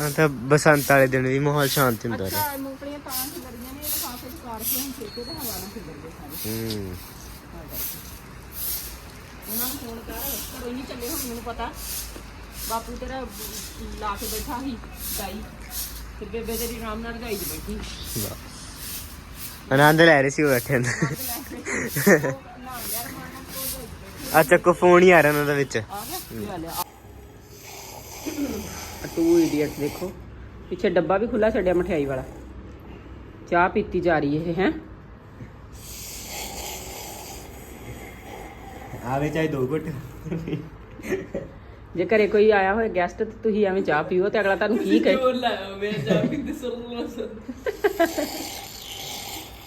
ਹਾਂ ਤਾਂ ਬਸੰਤ ਵਾਲੇ ਦਿਨ ਵੀ ਮਾਹੌਲ ਸ਼ਾਂਤ ਹੁੰਦਾ ਰਿਹਾ। ਅੱਛਾ ਮੂੰਗਫਲੀਆਂ ਤਾਂ ਖਿਲਰੀਆਂ ਨੇ ਇਹ ਖਾਸੇ ਚ ਕਾਰ ਕੇ ਹੁਣ ਛੇਕੇ ਤੇ ਹਵਾ ਨਾਲ ਖਿਲਰ ਗਏ ਸਾਰੇ। ਹੂੰ। ਉਹਨਾਂ ਨੂੰ ਫੋਨ ਕਰ ਘਰੋਂ ਹੀ ਨਹੀਂ ਚੱਲੇ ਹੁਣ ਮੈਨੂੰ ਪਤਾ। ਬਾਪੂ ਤੇਰਾ ਲਾ ਕੇ ਬੈਠਾ ਸੀ ਦਾਈ ਤੇ ਬੇਬੇ ਤੇਰੀ ਆਰਾਮ ਨਾਲ ਰਜਾਈ 'ਚ ਬੈਠੀ। ਆਨੰਦ ਲੈ ਰਹੇ ਸੀ ਉਹ ਬੈਠੇ ਨੇ। ਆ ਚੱਕੋ ਫੋਨ ਹੀ ਆ ਰਿਹਾ ਉਹਨਾਂ ਦਾ ਵਿੱਚ। ਟੂ ਇਡੀਅਟਸ ਦੇਖੋ। ਪਿੱਛੇ ਡੱਬਾ ਵੀ ਖੁੱਲਾ ਛੱਡਿਆ ਮਠਿਆਈ ਵਾਲਾ। ਚਾਹ ਪੀਤੀ ਜਾ ਰਹੀ ਹੈ ਹੈ? ਆਵੇ ਚਾਹੇ ਦੋ ਘੁੱਟ। ਜੇ ਘਰੇ ਕੋਈ ਆਇਆ ਹੋਏ ਗੈਸਟ ਤੇ ਤੁਸੀਂ ਐਵੇਂ ਚਾਹ ਪੀਓ ਤੇ ਅਗਲਾ ਤੁਹਾਨੂੰ ਕੀ ਕਹੇ?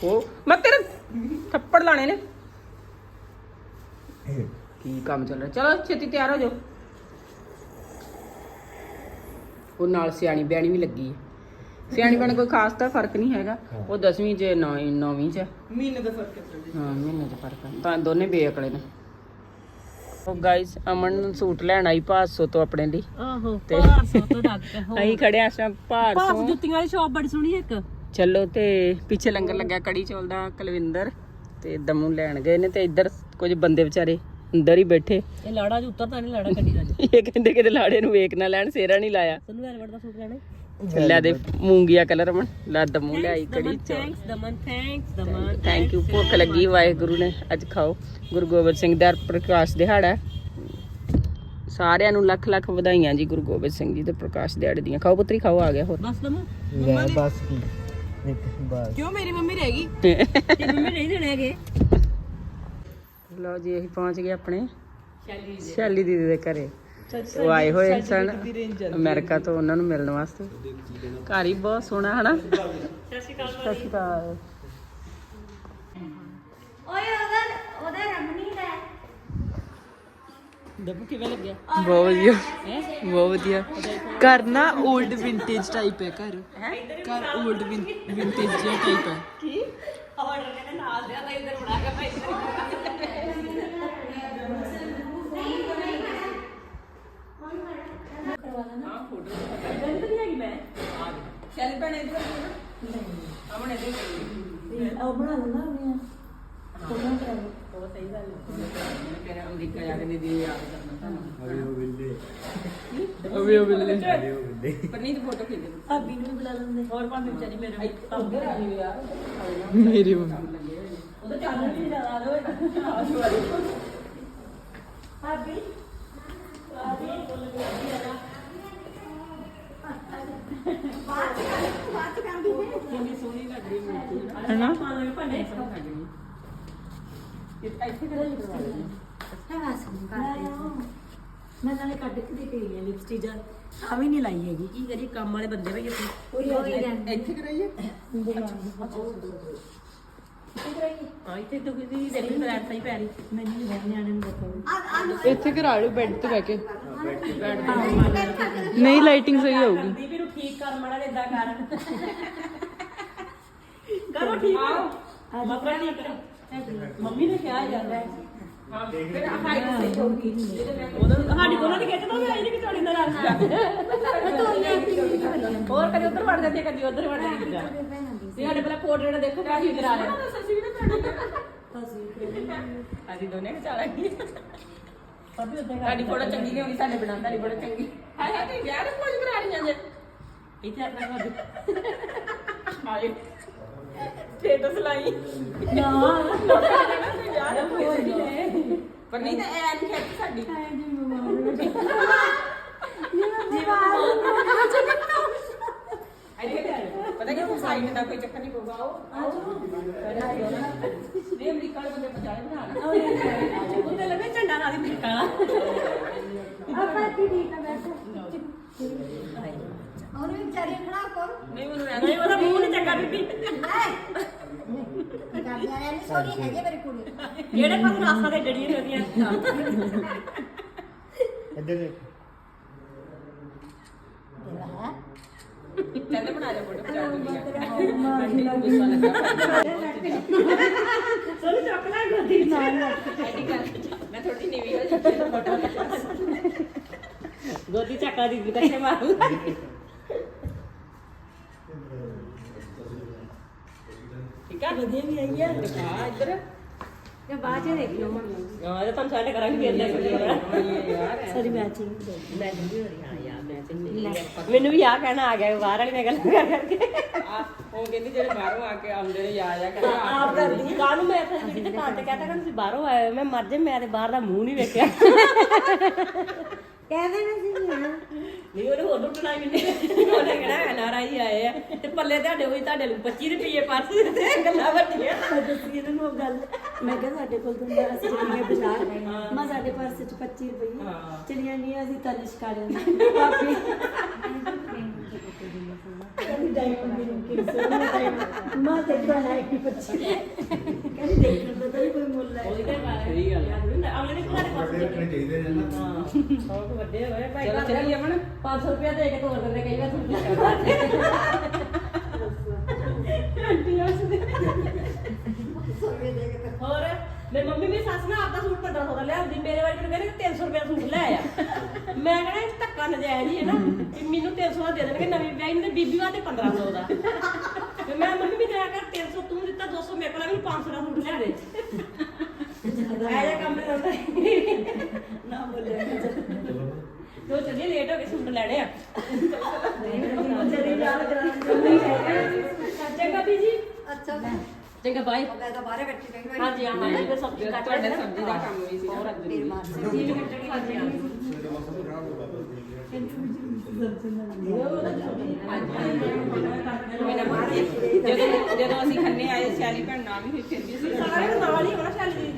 ਉਹ ਮੈਂ ਤੇਰੇ ਥੱਪੜ ਲਾਣੇ ਨੇ। ਕੀ ਕੰਮ ਚੱਲ ਰਿਹਾ? ਚਲੋ ਛੇਤੀ ਤਿਆਰ ਹੋ ਜਾਓ। ਉਹ ਨਾਲ ਸਿਆਣੀ ਬਿਆਣੀ ਵੀ ਲੱਗੀ ਹੈ। ਸਿਆਣੀ ਬਣ ਕੋਈ ਖਾਸ ਤਾਂ ਫ਼ਰਕ ਨਹੀਂ ਹੈਗਾ। ਉਹ 10ਵੀਂ ਚ 9ਵੀਂ ਚ। ਮਹੀਨੇ ਦਾ ਫ਼ਰਕ ਹੈ ਹਾਂ ਮਹੀਨੇ ਦਾ ਫ਼ਰਕ ਹੈ। ਤਾਂ ਦੋਨੇ ਬੇਅਕਲੇ ਨੇ। ਉਹ ਗਾਇਸ ਅਮਨ ਨੂੰ ਸੂਟ ਲੈਣ ਆਈ 500 ਤੋਂ ਆਪਣੇ ਲਈ। ਆਹੋ ਤੇ- 500 ਤੋਂ ਡੱਕ ਅਸੀਂ ਖੜੇ ਆ ਸ਼ਾਮ ਭਾਰਤ ਭਾਰਤ ਜੁੱਤੀਆਂ ਵਾਲੀ ਸ਼ਾਪ ਬੜੀ ਸੋਹਣੀ ਇੱਕ। ਚਲੋ ਤੇ ਪਿੱਛੇ ਲੰਗਰ ਲੱਗਿਆ ਕੜੀ ਚੌਲ ਦਾ ਕੁਲਵਿੰਦਰ ਤੇ ਦਮੂ ਲੈਣ ਗਏ ਨੇ ਤੇ ਇੱਧਰ ਕੁਝ ਬੰਦੇ ਵਿਚਾਰੇ ਅੰਦਰ ਹੀ ਬੈਠੇ। ਇਹ ਲਾੜਾ ਅੱਜ ਉਤਰਦਾ ਨਹੀਂ ਲਾੜਾ ਕੱਢੀ ਅੱਜ ਇਹ ਕਹਿੰਦੇ ਕਿਤੇ ਲਾੜੇ ਨੂੰ ਵੇਖ ਨਾ ਲੈਣ ਸੇਰਾ ਨਹੀਂ ਲਾਇਆ। ਤੈਨੂੰ ਵੈਲਵਟ ਦਾ ਸੂਟ ਲੈਣਾ ਲੈ ਦੇ ਮੂੰਗੀਆ ਕਲਰ ਮਨ ਲੈ ਦਮੂ ਲਿਆਈ ਕੜੀ ਚੌਲ। Thanks Daman thanks Daman thank you ਭੁੱਖ ਲੱਗੀ ਵਾਹਿਗੁਰੂ ਨੇ ਅੱਜ ਖਾਓ। ਗੁਰੂ ਗੋਬਿੰਦ ਸਿੰਘ ਦਾ ਪ੍ਰਕਾਸ਼ ਦਿਹਾੜਾ। ਸਾਰਿਆਂ ਨੂੰ ਲੱਖ ਲੱਖ ਵਧਾਈਆਂ ਜੀ ਗੁਰੂ ਗੋਬਿੰਦ ਸਿੰਘ ਜੀ ਦੇ ਪ੍ਰਕਾਸ਼ ਦਿਹਾੜੇ ਦੀਆਂ। ਖਾਓ ਪੁੱਤਰੀ ਖਾਓ ਆ ਗਿਆ ਹੋਰ। ਬਸ ਦਮਨ ਲੈ ਬਸ ਕੀ? ਬਸ। ਕਿਉਂ ਮੇਰੀ ਮੰਮੀ ਰਹਿ ਗਈ? ਤੇ ਮੰਮੀ ਨਹੀਂ ਦੇਣੇ ਹੈਗੇ ਲਓ ਜੀ ਅਸੀਂ ਪਹੁੰਚ ਗਏ ਆਪਣੇ ਸ਼ੈਲੀ ਦੀਦੀ ਦੇ ਘਰੇ। ਉਹ ਆਏ ਹੋਏ ਸਨ ਅਮਰੀਕਾ ਤੋਂ ਉਹਨਾਂ ਨੂੰ ਮਿਲਣ ਵਾਸਤੇ। ਘਰ ਹੀ ਬਹੁਤ ਸੋਹਣਾ ਹਨਾ? ਸਤਿ ਸ਼੍ਰੀ ਅਕਾਲ ਸਤਿ ਸ਼੍ਰੀ ਅਕਾਲ। ਦੱਬੂ ਕਿਵੇਂ ਲੱਗਿਆ। ਬਹੁਤ ਵਧੀਆ। ਬਹੁਤ ਵਧੀਆ। ਘਰ ਨਾ 올ਡ ਵਿੰਟੇਜ ਟਾਈਪ ਹੈ ਘਰ। ਘਰ 올ਡ ਵਿੰਟੇਜ ਜਿਹਾ ਟਾਈਪ ਹੈ। ਸ਼ੈਲੀ ਭੈਣ ਇਧਰ ਨਹੀਂ ਅਮਨ ਇਧਰ ਉਹ ਬਣਾ ਲੈਂਦਾ ਉਹਨੇ ਉਹ ਸਹੀ ਗੱਲ ਹੈ ਫਿਰ ਅਮਰੀਕਾ ਜਾ ਕੇ। ਦੀਦੀ ਯਾਦ ਕਰਨਾ ਤੁਹਾਨੂੰ ਅਭੀ ਉਹ ਬਿੱਲੇ ਅਵੇ ਅਵੇ ਅਭੀ ਉਹ ਬਿੱਲੇ ਪਰਨੀਤ ਫੋਟੋ ਖਿੱਚ ਦੇ ਭਾਬੀ ਨੂੰ ਵੀ ਬੁਲਾ ਲੈਂਦੇ। ਹੋਰ ਭਾਬੀ ਵਿਚਾਰੀ ਮੇਰੇ ਉੱਧਰ ਆ ਜੀ ਯਾਰ। ਮੇਰੀ ਮੰਮੀ ਉਹਦਾ ਚੱਲ ਨਹੀਂ ਜ਼ਿਆਦਾ ਹੋਏ ਆਜੂ ਆਜੂ ਭਾਬੀ। ਕਿੰਨੀ ਸੋਹਣੀ ਲੱਗ ਰਹੀ ਮੂਰਤੀ ਹੈ ਹਨਾ? ਮਾਂ ਨਾਲੇ ਕੱਢ ਕੇ ਦੇ ਕੇ ਗਈ ਆ ਲਿਪਸਟਿਕ ਜਾਂ ਆ ਵੀ ਨਹੀਂ ਲਾਈ ਹੈਗੀ ਕੀ ਕਰੀ ਕੰਮ ਵਾਲੇ ਬੰਦੇ ਭਾਈ ਅਸੀਂ ਇੱਥੇ ਕਰਾਈਏ ਹਾਂ ਇੱਥੇ ਤਾਂ ਕਿਦੀ ਦੇਖੀ ਫਲੈਟ ਸਹੀ ਪੈ ਰਹੀ ਮੈਨੂੰ ਨਹੀਂ ਬਹਿ ਨਿਆਣੇ ਨੂੰ ਦੇਖੋ ਇੱਥੇ ਕਰਾ ਲਿਓ ਬੈੱਡ ਤੇ ਬਹਿ ਕੇ। ਨਹੀਂ ਲਾਈਟਿੰਗ ਸਹੀ ਹੋਊਗੀ। ਦੀਦੀ ਨੂੰ ਠੀਕ ਕਰ ਮੜਾ ਇਦਾਂ ਕਰ। ਕਰੋ ਠੀਕ ਆ ਕਰ ਮੰਮੀ ਨੇ ਕਿਹਾ ਜਾਂਦਾ ਹੈ ਫਿਰ ਹਾਈਟ ਸਹੀ ਹੋਊਗੀ। ਸਾਡੀ ਕੋਲ ਨਹੀਂ ਖਿੱਚਦਾ ਮੈਂ ਇਹ ਨਹੀਂ ਕਿ ਤੁਹਾਡੇ ਨਾਲ ਰਲ ਹੋਰ ਕਦੀ ਉੱਧਰ ਵੜ ਜਾਂਦੀ ਹੈ, ਕਦੀ ਉੱਧਰ ਵੜ ਜਾਂਦੀ ਹੈ ਤੇ ਸਾਡੇ ਪਹਿਲਾਂ ਪੋਰਟਰੇਟ ਦੇਖੋ ਕਾਹੀ ਕਰਾ ਰਹੇ ਸੱਸੀ ਵੀ ਨਾ ਅਸੀਂ ਦੋਨੇ ਵਿਚਾਰਾਂਗੇ ਸਭੀ ਉੱਧਰ ਸਾਡੀ ਫੋਟੋ ਚੰਗੀ ਨਹੀਂ ਹੋਣੀ ਸਾਡੇ ਬਣਾ ਤੁਹਾਡੀ ਫੋਟੋ ਚੰਗੀ। ਹਾਏ ਹਾਏ ਤੇ ਵਿਆਹ ਦੇ ਕੁਝ ਕਰਾ ਰਹੀਆਂ ਜੇ। ਇੱਥੇ ਆਪਣਾ ਕਰ ਹਾਏ ਸਟੇਟਸ ਲਾਈ। ਨਾ। ਕੋਈ ਪਰ ਨਹੀਂ ਤਾਂ ਐਨ ਖਿੱਚ ਸਾਡੀ। ਪਤਾ ਕਿ ਸਾਈਡ ਦਾ ਕੋਈ ਚੱਕਰ ਨਹੀਂ ਪਊਗਾ ਉਹ ਇਹ ਅਮਰੀਕਾ ਵਾਲੇ ਬੰਦੇ ਪਛਾਣੇ ਬਣਾ ਉੱਤੇ ਲੱਗੇ ਝੰਡਾ ਨਾਲ ਦੀ ਅਮਰੀਕਾ ਵਾਲਾ ਉਹਨੇ ਵਿਚਾਰੀ ਖੜਾ ਕਰ। ਨਹੀਂ ਮੈਨੂੰ ਰਹਿਣ ਨਹੀਂ ਉਹਦਾ ਮੂੰਹ ਨਹੀਂ ਚੰਗਾ ਬੀਬੀ। ਕਰਦਿਆਂ ਨੇ ਸੋਰੀ ਹੈਗੇ ਮੇਰੀ ਕੁੜੀ। ਜਿਹੜੇ ਪਾਸੇ ਰਾਸਾਂ ਦੇ ਜੜੀਆਂ ਹੁੰਦੀਆਂ ਇੱਧਰ ਦੇਖ। ਕਹਿੰਦੇ ਬਣਾ ਜਾ ਫੋਟੋ ਪਛਾਣ ਲਈ ਗੁੱਸਾ ਲੱਗਾ। ਸੋਨੀ ਚੱਕ ਲੈ ਗੋਦੀ ਨਾਲ ਮੈਂ ਥੋੜੀ ਨੀਵੀਂ ਹੋ ਜਾਂਦੀ ਫੋਟੋ ਗੋਦੀ ਚੱਕਾ ਦੀ ਕਿੱਥੇ ਮਾਰੂ ਠੀਕ ਆ ਵਧੀਆ ਵੀ ਆਈ ਆ। ਆ ਇੱਧਰ। ਤੇ ਬਾਅਦ ਚ ਦੇਖ ਲਓ ਹਾਂ ਇਹ ਤਾਂ ਸਾਡੇ ਕਰਾਂਗੇ ਫੇਰ ਲੈ ਯਾਰ ਸਾਰੀ ਮੈਚਿੰਗ ਮੈਚਿੰਗ ਵੀ ਹੋ ਰਹੀ ਹਾਂ ਯਾਰ ਮੈਚਿੰਗ ਮੈਨੂੰ ਵੀ ਆ ਕਹਿਣਾ ਆ ਗਿਆ ਬਾਹਰ ਵਾਲੀ ਨੇ ਗੱਲ ਕਰ ਕਰਕੇ। ਆ ਉਹ ਕਹਿੰਦੀ ਜਿਹੜੇ ਬਾਹਰੋਂ ਆ ਕੇ ਆਉਂਦੇ ਨੇ ਯਾ ਜਾ ਕਰ ਆਪ ਕਰਦੀ ਕਾਹਨੂੰ ਮੈਂ ਫਿਰ ਜਿਹੜੀ ਦੁਕਾਨ ਤੇ ਕਹਤਾ ਕਿ ਤੁਸੀਂ ਬਾਹਰੋਂ ਆਏ ਹੋ। ਮੈਂ ਮਰ ਜੇ ਮੈਂ ਤੇ ਬਾਹਰ ਦਾ ਮੂੰਹ ਨਹੀਂ ਵੇਖਿਆ। ਕਹਿ ਦੇਣਾ ਸੀ ਹਾਂ। ਨਹੀਂ ਉਹਨੇ ਹੋਰ ਲੁੱਟਣਾ ਹੀ ਨਹੀਂ ਉਹਨੇ ਕਿਹੜਾ ਐਨਆਰ ਆਈ ਆਏ ਆ ਤੇ ਪੱਲੇ ਤੁਹਾਡੇ ਹੋਈ ਤੁਹਾਡੇ ਨੂੰ 25 ਰੁਪਏ ਪਰਸ ਦਿੱਤੇ ਗੱਲਾਂ ਵੱਡੀਆਂ। ਦੱਸੀ ਇਹਨਾਂ ਨੂੰ ਉਹ ਗੱਲ। ਮੈਂ ਕਿਹਾ ਸਾਡੇ ਕੋਲ ਤਾਂ ਮੇਰਾ ਅਸੀਂ ਚਲੀਆਂ ਬਾਜ਼ਾਰ ਮੈਂ ਸਾਡੇ ਪਰਸ ਚ 25 ਰੁਪਏ ਚਲੀਆਂ ਨਹੀਂ ਅਸੀਂ ਤਨਿਸ਼ ਕਾੜਿਆ ਭਾਬੀ ਕਹਿੰਦੀ ਡਾਇਮੰਡ ਦੀ ਕਿ ਸੋਨਾ ਡਾਇਮੰਡ ਮਾਂ ਤੇ ਤਾਂ ਹੈ ਕਿ 25 ਕਹਿੰਦੀ ਦੇਖ ਲਓ ਤਾਂ ਕੋਈ ਮੁੱਲ ਹੈ। ਉਹਦੀ ਤਾਂ ਸਹੀ ਗੱਲ ਹੈ। ਅਗਲੇ ਨੇ ਤੁਹਾਡੇ ਪਰਸ ਦਿੱਤੇ ਚਾਹੀਦੇ ਨੇ। ਹਾਂ। ਬਹੁਤ ਵੱਡੇ ਹੋਏ ਭਾਈ। ਚਲੋ ਚੱਲੀਏ ਅਮਨ 500 ਰੁਪਏ ਦੇ ਕੇ ਤੋੜ ਦਿੰਦੇ ਕਈ ਵਾਰ ਤੁਹਾਨੂੰ ਆਂਟੀ ਹੱਸਦੇ ਹੋਰ? ਮੇਰੀ ਮੰਮੀ ਮੇਰੀ ਸੱਸ ਨਾ ਆਪਦਾ ਸੂਟ 1500 ਦਾ ਲਿਆਉਂਦੀ ਮੇਰੇ ਵਾਲੀ ਮੈਨੂੰ ਕਹਿੰਦੇ 300 ਰੁਪਏ ਦਾ ਸੂਟ ਲੈ ਆ। ਮੈਂ ਕਹਿੰਦਾ ਇਹ ਧੱਕਾ ਨਜਾਇਜ਼ ਹੀ ਹੈ ਨਾ ਵੀ ਮੈਨੂੰ 300 ਦਾ ਦੇ ਦੇਣਗੇ ਨਵੀਂ ਵਿਆਹੀ ਨੂੰ ਤੇ ਬੀਬੀ ਵਾਸਤੇ 1500 ਦਾ। ਤੇ ਮੈਂ ਮੰਮੀ ਵੀ ਦਿਆ ਕਰ 300 ਤੂੰ ਦਿੱਤਾ 200 ਮੇਰੇ ਕੋਲ ਮੈਨੂੰ 500 ਦਾ ਸੂਟ ਲਿਆ ਦੇ। ਐ ਜਿਹਾ ਕੰਮ ਹੁੰਦਾ ਨਾ ਬੋਲੇ ਚੱਲੀ ਲੇਟ ਹੋ ਕੇ ਸੂਟ ਲੈਣੇ ਆ। ਚੰਗਾ ਬੀਜੀ। ਅੱਛਾ। ਚੰਗਾ ਬਾਈ ਮੈਂ ਤਾਂ ਬਾਹਰ ਬੈਠੀ ਰਹੀ ਹਾਂਜੀ ਹਾਂ ਮੈਂ ਫਿਰ ਸਬਜ਼ੀ ਕੱਟ ਤੁਹਾਡੇ ਸਬਜ਼ੀ ਦਾ ਕੰਮ ਵੀ ਸੀ। ਨਾ ਫਿਰ ਮਾਰ ਸਬਜ਼ੀ ਵੀ ਕੱਟਣੀ ਹਾਂਜੀ ਹਾਂ ਜਦੋਂ ਜਦੋਂ ਅਸੀਂ ਖੰਨੇ ਆਏ ਸਿਆਲੀ ਭੈਣ ਨਾਲ ਵੀ ਹੋਈ ਫਿਰ ਵੀ ਸਾਰੇ ਨੂੰ ਨਾਲ ਹੀ ਹੋਣਾ ਸ਼ਾਲੀ ਦੀ।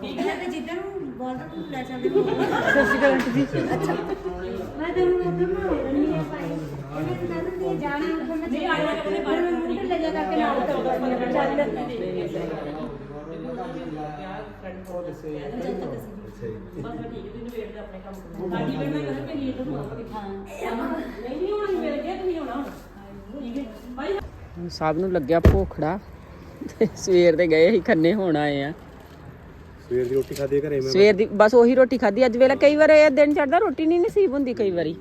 ਠੀਕ ਹੈ। ਤੇ ਜਿੱਦਾਂ ਨੂੰ ਬਾਰਡਰ ਨੂੰ ਲੈ ਜਾਂਦੇ ਅੱਛਾ। ਮੈਂ ਤਾਂ ਹੁਣ ਉਧਰ ਨੂੰ ਹੋ ਰਹੀ ਹੈ ਭਾਈ ਜਾਣਾ ਉੱਧਰ ਮੈਂ ਨਹੀਂ ਆਇਆ ਕਹਿੰਦੇ ਬਾਹਰ ਮੈਂ ਮੂੰਹ ਕਰਕੇ ਨਾਲ ਤੋਂ ਸਭ ਨੂੰ ਲੱਗਿਆ ਭੋਖੜਾ। ਤੇ ਸਵੇਰ ਦੇ ਗਏ ਅਸੀਂ ਖੰਨੇ ਹੁਣ ਆਏ ਆ। ਸਵੇਰ ਦੀ ਰੋਟੀ ਖਾਦੀ ਘਰੇ ਮੈਂ? ਸਵੇਰ ਦੀ ਬਸ ਉਹੀ ਰੋਟੀ ਖਾਧੀ। ਅੱਜ ਵੇਲੇ ਕਈ ਵਾਰ ਇਹ ਦਿਨ ਚੜਦਾ ਰੋਟੀ ਨਹੀਂ ਨਸੀਬ ਹੁੰਦੀ ਕਈ ਵਾਰੀ।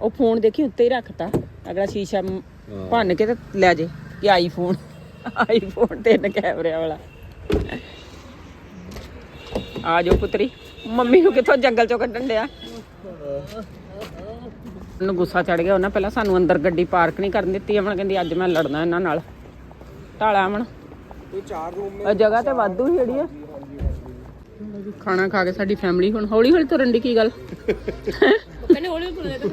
ਉਹ ਫੋਨ ਦੇਖੀ ਉੱਤੇ ਹੀ ਰੱਖਤਾ। ਅਗਲਾ ਸ਼ੀਸ਼ਾ ਮ- ਭੰਨ ਕੇ ਤੇ ਲੈ ਜੇ ਕਿ ਆਈਫੋਨ ਆਈਫੋਨ ਤਿੰਨ ਕੈਮਰਿਆਂ ਵਾਲਾ। ਆ ਜਾਓ ਪੁੱਤਰੀ। ਮੰਮੀ ਨੂੰ ਕਿੱਥੋਂ ਜੰਗਲ ਚੋਂ ਕੱਢਣ ਡਿਆ? ਉਹਨੂੰ ਗੁੱਸਾ ਚੜ ਗਿਆ ਉਹਨਾਂ ਪਹਿਲਾਂ ਸਾਨੂੰ ਅੰਦਰ ਗੱਡੀ ਪਾਰਕ ਨਹੀਂ ਕਰਨ ਦਿੱਤੀ। ਅਮਨ ਕਹਿੰਦੀ ਅੱਜ ਮੈਂ ਲੜਨਾ ਇਹਨਾਂ ਨਾਲ। ਢਾਲਾ ਅਮਨ। ਇਹ ਚਾਰ ਰੂਮ ਇਹ ਜਗ੍ਹਾ ਤੇ ਵਾਧੂ ਹੀ ਜਿਹੜੀ ਆ। ਖਾਣਾ ਖਾ ਕੇ ਸਾਡੀ ਫੈਮਿਲੀ ਹੁਣ ਹੌਲੀ ਹੌਲੀ ਤੁਰਨ ਦੀ ਕੀ ਗੱਲ? ਕਹਿੰਦੇ ਹੌਲੀ ਤੁਰਨੇ ਤੇ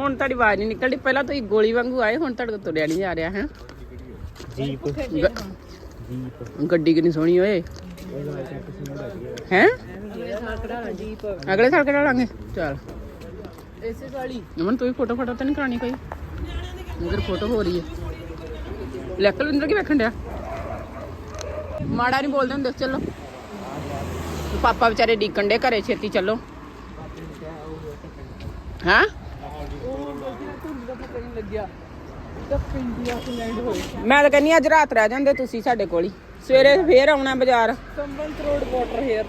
ਹੁਣ ਤੁਹਾਡੀ ਆਵਾਜ਼ ਨਹੀਂ ਨਿਕਲਦੀ। ਪਹਿਲਾਂ ਤੁਸੀਂ ਗੋਲੀ ਵਾਂਗੂ ਆਏ ਹੁਣ ਤੁਹਾਡੇ ਕੋਲ ਤੁਰਿਆ ਨਹੀਂ ਜਾ ਰਿਹਾ ਹੈ? ਜੀਪ। ਗੱਡੀ ਕਿੰਨੀ ਸੋਹਣੀ ਓਏ। ਹੈ? ਅਗਲੇ ਸਾਲ ਕਿਹੜਾ ਲਾਂਗੇ। ਚਲ। ਇਸੇ ਸਾਲੀ ਅਮਨ ਤੂੰ ਵੀ ਫੋਟੋ ਫੋਟੋ ਤਾਂ ਨਹੀਂ ਕਰਾਣੀ ਕੋਈ? ਇਧਰ ਫੋਟੋ ਹੋ ਰਹੀ ਹੈ ਲੈ ਕੁਲਵਿੰਦਰ ਕੀ ਵੇਖਣ ਡਿਆ? ਮਾੜਾ ਨਹੀਂ ਬੋਲਦੇ ਹੁੰਦੇ ਚਲੋ। ਪਾਪਾ ਵਿਚਾਰੇ ਡੀਕਣ ਦੇ ਘਰੇ ਛੇਤੀ ਚੱਲੋ। ਹਾਂ? ਲੱਗਿਆ ਤਾਂ ਪਿੰਡੀਆ ਤੋਂ ਲੈਂਡ ਹੋਏ ਮੈਂ ਤਾਂ ਕਹਿੰਨੀ ਅੱਜ ਰਾਤ ਰਹਿ ਜਾਂਦੇ ਤੁਸੀਂ ਸਾਡੇ ਕੋਲ ਹੀ। ਸਵੇਰੇ ਫੇਰ ਆਉਣਾ ਬਾਜ਼ਾਰ। ਸੰਬੰਤ ਰੋਡ ਵਾਟਰ ਹੇਅਰ